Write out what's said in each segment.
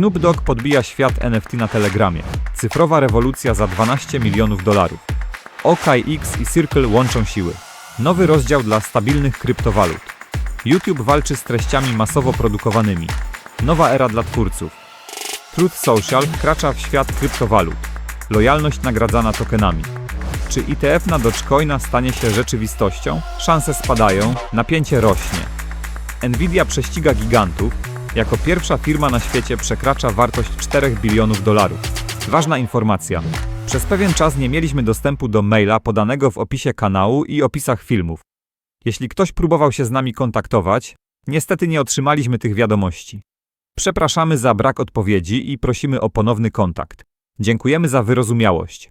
Snoop Dogg podbija świat NFT na Telegramie. Cyfrowa rewolucja za 12 milionów dolarów. OKX i Circle łączą siły. Nowy rozdział dla stabilnych kryptowalut. YouTube walczy z treściami masowo produkowanymi. Nowa era dla twórców. Truth Social wkracza w świat kryptowalut. Lojalność nagradzana tokenami. Czy ETF na Dogecoina stanie się rzeczywistością? Szanse spadają, napięcie rośnie. Nvidia prześciga gigantów, jako pierwsza firma na świecie przekracza wartość 4 bilionów dolarów. Ważna informacja. Przez pewien czas nie mieliśmy dostępu do maila podanego w opisie kanału i opisach filmów. Jeśli ktoś próbował się z nami kontaktować, niestety nie otrzymaliśmy tych wiadomości. Przepraszamy za brak odpowiedzi i prosimy o ponowny kontakt. Dziękujemy za wyrozumiałość.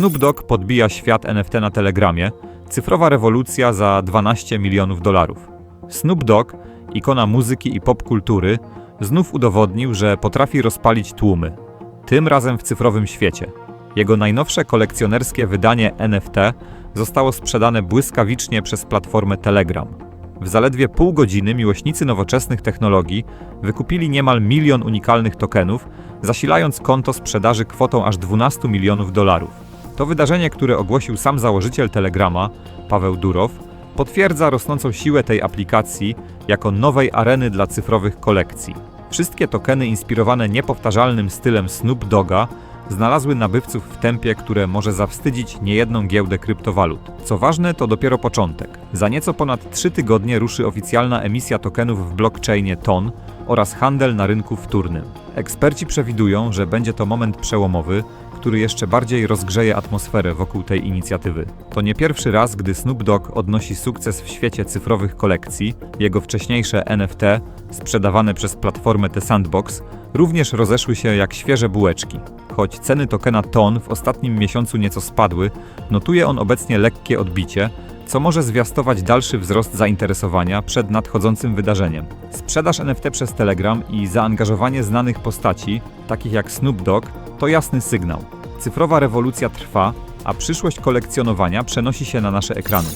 Snoop Dogg podbija świat NFT na Telegramie. Cyfrowa rewolucja za 12 milionów dolarów. Snoop Dogg, ikona muzyki i popkultury, znów udowodnił, że potrafi rozpalić tłumy. Tym razem w cyfrowym świecie. Jego najnowsze kolekcjonerskie wydanie NFT zostało sprzedane błyskawicznie przez platformę Telegram. W zaledwie pół godziny miłośnicy nowoczesnych technologii wykupili niemal milion unikalnych tokenów, zasilając konto sprzedaży kwotą aż 12 milionów dolarów. To wydarzenie, które ogłosił sam założyciel Telegrama, Paweł Durow, potwierdza rosnącą siłę tej aplikacji jako nowej areny dla cyfrowych kolekcji. Wszystkie tokeny inspirowane niepowtarzalnym stylem Snoop Dogga znalazły nabywców w tempie, które może zawstydzić niejedną giełdę kryptowalut. Co ważne, to dopiero początek. Za nieco ponad 3 tygodnie ruszy oficjalna emisja tokenów w blockchainie TON oraz handel na rynku wtórnym. Eksperci przewidują, że będzie to moment przełomowy, który jeszcze bardziej rozgrzeje atmosferę wokół tej inicjatywy. To nie pierwszy raz, gdy Snoop Dogg odnosi sukces w świecie cyfrowych kolekcji. Jego wcześniejsze NFT, sprzedawane przez platformę The Sandbox, również rozeszły się jak świeże bułeczki. Choć ceny tokena TON w ostatnim miesiącu nieco spadły, notuje on obecnie lekkie odbicie, co może zwiastować dalszy wzrost zainteresowania przed nadchodzącym wydarzeniem. Sprzedaż NFT przez Telegram i zaangażowanie znanych postaci, takich jak Snoop Dogg, to jasny sygnał. Cyfrowa rewolucja trwa, a przyszłość kolekcjonowania przenosi się na nasze ekrany.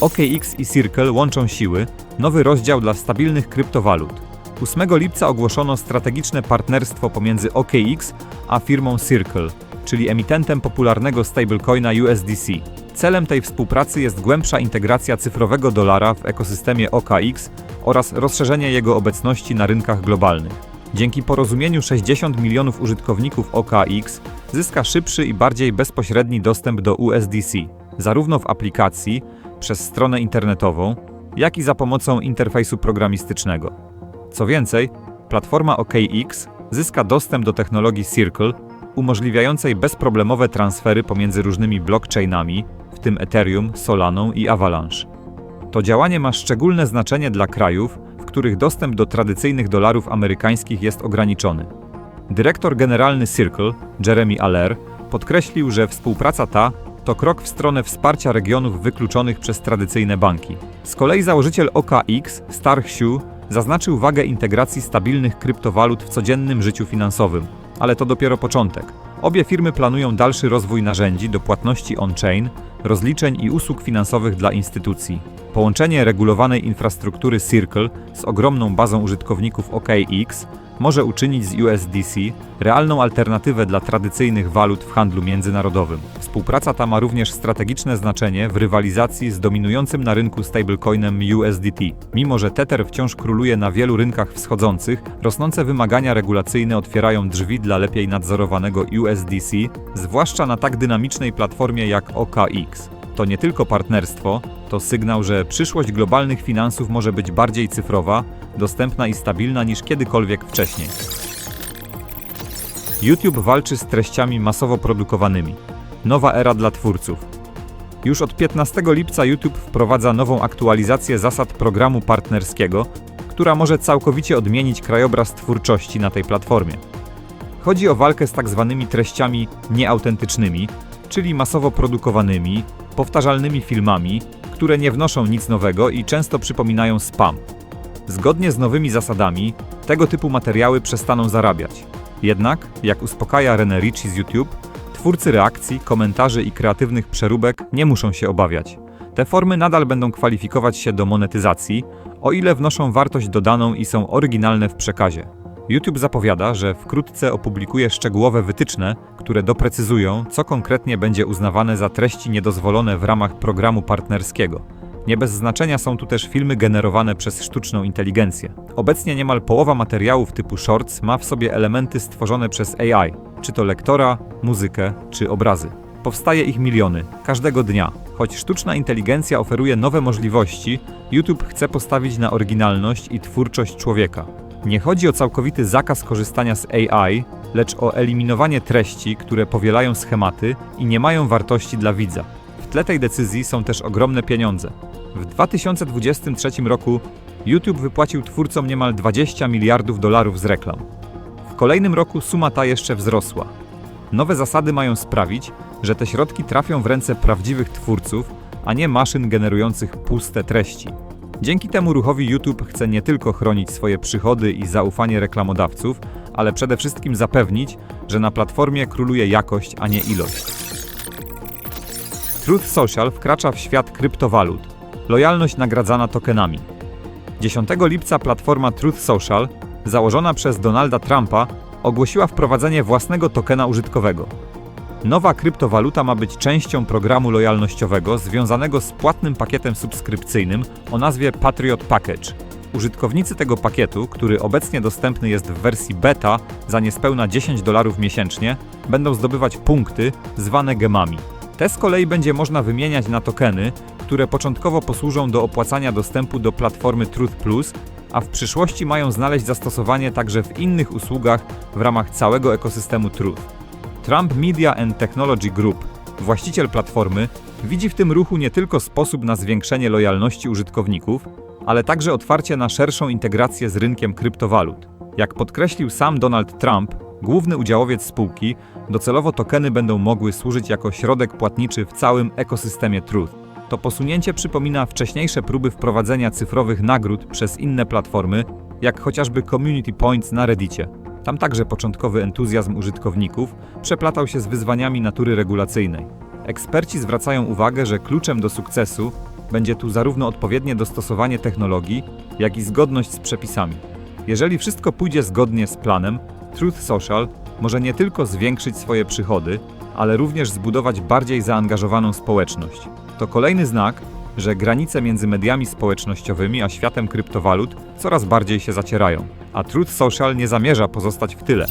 OKX i Circle łączą siły, nowy rozdział dla stabilnych kryptowalut. 8 lipca ogłoszono strategiczne partnerstwo pomiędzy OKX a firmą Circle, czyli emitentem popularnego stablecoina USDC. Celem tej współpracy jest głębsza integracja cyfrowego dolara w ekosystemie OKX oraz rozszerzenie jego obecności na rynkach globalnych. Dzięki porozumieniu 60 milionów użytkowników OKX zyska szybszy i bardziej bezpośredni dostęp do USDC, zarówno w aplikacji, przez stronę internetową, jak i za pomocą interfejsu programistycznego. Co więcej, platforma OKX zyska dostęp do technologii Circle, umożliwiającej bezproblemowe transfery pomiędzy różnymi blockchainami, w tym Ethereum, Solaną i Avalanche. To działanie ma szczególne znaczenie dla krajów, w których dostęp do tradycyjnych dolarów amerykańskich jest ograniczony. Dyrektor generalny Circle, Jeremy Aller, podkreślił, że współpraca ta to krok w stronę wsparcia regionów wykluczonych przez tradycyjne banki. Z kolei założyciel OKX, Star Hsu, zaznaczył wagę integracji stabilnych kryptowalut w codziennym życiu finansowym. Ale to dopiero początek. Obie firmy planują dalszy rozwój narzędzi do płatności on-chain, rozliczeń i usług finansowych dla instytucji. Połączenie regulowanej infrastruktury Circle z ogromną bazą użytkowników OKX może uczynić z USDC realną alternatywę dla tradycyjnych walut w handlu międzynarodowym. Współpraca ta ma również strategiczne znaczenie w rywalizacji z dominującym na rynku stablecoinem USDT. Mimo, że Tether wciąż króluje na wielu rynkach wschodzących, rosnące wymagania regulacyjne otwierają drzwi dla lepiej nadzorowanego USDC, zwłaszcza na tak dynamicznej platformie jak OKX. to nie tylko partnerstwo, to sygnał, że przyszłość globalnych finansów może być bardziej cyfrowa, dostępna i stabilna niż kiedykolwiek wcześniej. YouTube walczy z treściami masowo produkowanymi. Nowa era dla twórców. Już od 15 lipca YouTube wprowadza nową aktualizację zasad programu partnerskiego, która może całkowicie odmienić krajobraz twórczości na tej platformie. Chodzi o walkę z tak zwanymi treściami nieautentycznymi, czyli masowo produkowanymi, powtarzalnymi filmami, które nie wnoszą nic nowego i często przypominają spam. Zgodnie z nowymi zasadami, tego typu materiały przestaną zarabiać. Jednak, jak uspokaja René Ricci z YouTube, twórcy reakcji, komentarzy i kreatywnych przeróbek nie muszą się obawiać. Te formy nadal będą kwalifikować się do monetyzacji, o ile wnoszą wartość dodaną i są oryginalne w przekazie. YouTube zapowiada, że wkrótce opublikuje szczegółowe wytyczne, które doprecyzują, co konkretnie będzie uznawane za treści niedozwolone w ramach programu partnerskiego. Nie bez znaczenia są tu też filmy generowane przez sztuczną inteligencję. Obecnie niemal połowa materiałów typu shorts ma w sobie elementy stworzone przez AI, czy to lektora, muzykę, czy obrazy. Powstaje ich miliony, każdego dnia. Choć sztuczna inteligencja oferuje nowe możliwości, YouTube chce postawić na oryginalność i twórczość człowieka. Nie chodzi o całkowity zakaz korzystania z AI, lecz o eliminowanie treści, które powielają schematy i nie mają wartości dla widza. W tle tej decyzji są też ogromne pieniądze. W 2023 roku YouTube wypłacił twórcom niemal 20 miliardów dolarów z reklam. W kolejnym roku suma ta jeszcze wzrosła. Nowe zasady mają sprawić, że te środki trafią w ręce prawdziwych twórców, a nie maszyn generujących puste treści. Dzięki temu ruchowi YouTube chce nie tylko chronić swoje przychody i zaufanie reklamodawców, ale przede wszystkim zapewnić, że na platformie króluje jakość, a nie ilość. Truth Social wkracza w świat kryptowalut. Lojalność nagradzana tokenami. 10 lipca platforma Truth Social, założona przez Donalda Trumpa, ogłosiła wprowadzenie własnego tokena użytkowego. Nowa kryptowaluta ma być częścią programu lojalnościowego związanego z płatnym pakietem subskrypcyjnym o nazwie Patriot Package. Użytkownicy tego pakietu, który obecnie dostępny jest w wersji beta za niespełna 10 dolarów miesięcznie, będą zdobywać punkty zwane gemami. Te z kolei będzie można wymieniać na tokeny, które początkowo posłużą do opłacania dostępu do platformy Truth Plus, a w przyszłości mają znaleźć zastosowanie także w innych usługach w ramach całego ekosystemu Truth. Trump Media and Technology Group, właściciel platformy, widzi w tym ruchu nie tylko sposób na zwiększenie lojalności użytkowników, ale także otwarcie na szerszą integrację z rynkiem kryptowalut. Jak podkreślił sam Donald Trump, główny udziałowiec spółki, docelowo tokeny będą mogły służyć jako środek płatniczy w całym ekosystemie Truth. To posunięcie przypomina wcześniejsze próby wprowadzenia cyfrowych nagród przez inne platformy, jak chociażby Community Points na Reddicie. Tam także początkowy entuzjazm użytkowników przeplatał się z wyzwaniami natury regulacyjnej. Eksperci zwracają uwagę, że kluczem do sukcesu będzie tu zarówno odpowiednie dostosowanie technologii, jak i zgodność z przepisami. Jeżeli wszystko pójdzie zgodnie z planem, Truth Social może nie tylko zwiększyć swoje przychody, ale również zbudować bardziej zaangażowaną społeczność. To kolejny znak, że granice między mediami społecznościowymi a światem kryptowalut coraz bardziej się zacierają, a Truth Social nie zamierza pozostać w tyle.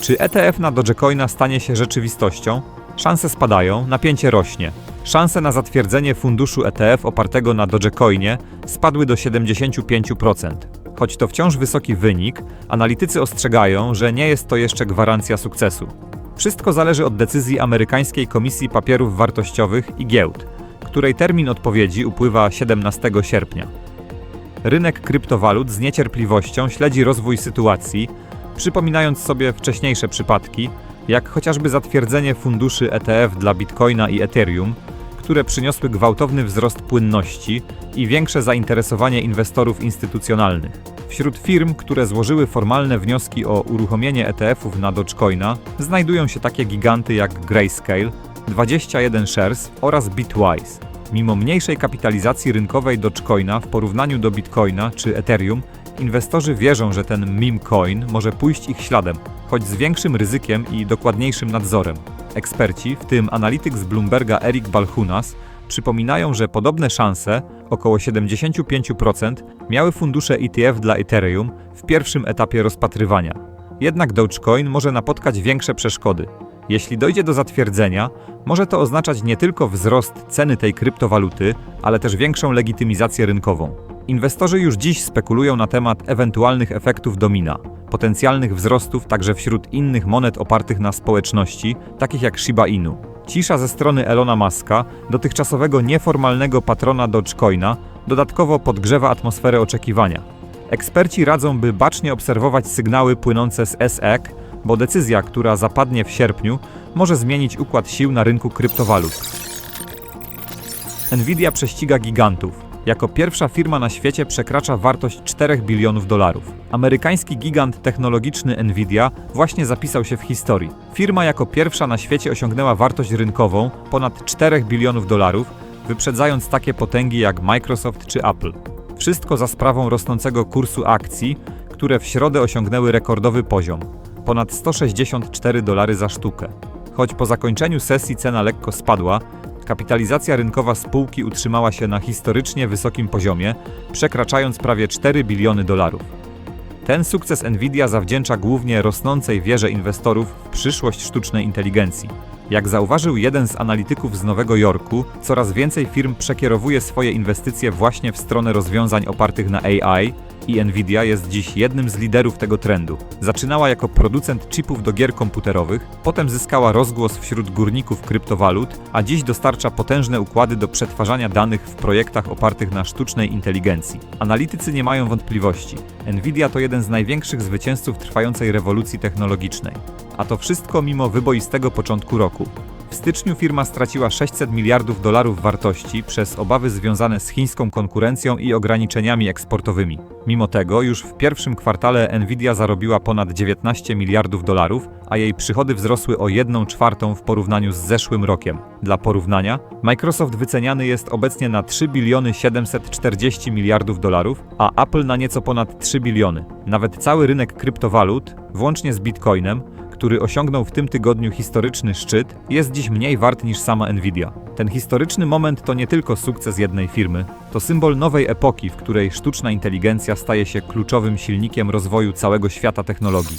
Czy ETF na Dogecoina stanie się rzeczywistością? Szanse spadają, napięcie rośnie. Szanse na zatwierdzenie funduszu ETF opartego na Dogecoinie spadły do 75%. Choć to wciąż wysoki wynik, analitycy ostrzegają, że nie jest to jeszcze gwarancja sukcesu. Wszystko zależy od decyzji amerykańskiej Komisji Papierów Wartościowych i Giełd, której termin odpowiedzi upływa 17 sierpnia. Rynek kryptowalut z niecierpliwością śledzi rozwój sytuacji, przypominając sobie wcześniejsze przypadki, jak chociażby zatwierdzenie funduszy ETF dla Bitcoina i Ethereum, które przyniosły gwałtowny wzrost płynności i większe zainteresowanie inwestorów instytucjonalnych. Wśród firm, które złożyły formalne wnioski o uruchomienie ETF-ów na Dogecoina, znajdują się takie giganty jak Grayscale, 21 Shares oraz Bitwise. Mimo mniejszej kapitalizacji rynkowej Dogecoina w porównaniu do Bitcoina czy Ethereum, inwestorzy wierzą, że ten meme coin może pójść ich śladem, choć z większym ryzykiem i dokładniejszym nadzorem. Eksperci, w tym analityk z Bloomberga Eric Balchunas, przypominają, że podobne szanse, około 75%, miały fundusze ETF dla Ethereum w pierwszym etapie rozpatrywania. Jednak Dogecoin może napotkać większe przeszkody. Jeśli dojdzie do zatwierdzenia, może to oznaczać nie tylko wzrost ceny tej kryptowaluty, ale też większą legitymizację rynkową. Inwestorzy już dziś spekulują na temat ewentualnych efektów domina, potencjalnych wzrostów także wśród innych monet opartych na społeczności, takich jak Shiba Inu. Cisza ze strony Elona Muska, dotychczasowego nieformalnego patrona Dogecoina, dodatkowo podgrzewa atmosferę oczekiwania. Eksperci radzą, by bacznie obserwować sygnały płynące z SEC, bo decyzja, która zapadnie w sierpniu, może zmienić układ sił na rynku kryptowalut. Nvidia prześciga gigantów. Jako pierwsza firma na świecie przekracza wartość 4 bilionów dolarów. Amerykański gigant technologiczny Nvidia właśnie zapisał się w historii. Firma jako pierwsza na świecie osiągnęła wartość rynkową ponad 4 bilionów dolarów, wyprzedzając takie potęgi jak Microsoft czy Apple. Wszystko za sprawą rosnącego kursu akcji, które w środę osiągnęły rekordowy poziom ponad 164 dolary za sztukę. Choć po zakończeniu sesji cena lekko spadła, kapitalizacja rynkowa spółki utrzymała się na historycznie wysokim poziomie, przekraczając prawie 4 biliony dolarów. Ten sukces Nvidia zawdzięcza głównie rosnącej wierze inwestorów w przyszłość sztucznej inteligencji. Jak zauważył jeden z analityków z Nowego Jorku, coraz więcej firm przekierowuje swoje inwestycje właśnie w stronę rozwiązań opartych na AI i Nvidia jest dziś jednym z liderów tego trendu. Zaczynała jako producent chipów do gier komputerowych, potem zyskała rozgłos wśród górników kryptowalut, a dziś dostarcza potężne układy do przetwarzania danych w projektach opartych na sztucznej inteligencji. Analitycy nie mają wątpliwości. Nvidia to jeden z największych zwycięzców trwającej rewolucji technologicznej. A to wszystko mimo wyboistego początku roku. W styczniu firma straciła 600 miliardów dolarów wartości przez obawy związane z chińską konkurencją i ograniczeniami eksportowymi. Mimo tego, już w pierwszym kwartale Nvidia zarobiła ponad 19 miliardów dolarów, a jej przychody wzrosły o 1 czwartą w porównaniu z zeszłym rokiem. Dla porównania, Microsoft wyceniany jest obecnie na 3 biliony 740 miliardów dolarów, a Apple na nieco ponad 3 biliony. Nawet cały rynek kryptowalut, włącznie z Bitcoinem, który osiągnął w tym tygodniu historyczny szczyt, jest dziś mniej wart niż sama Nvidia. Ten historyczny moment to nie tylko sukces jednej firmy, to symbol nowej epoki, w której sztuczna inteligencja staje się kluczowym silnikiem rozwoju całego świata technologii.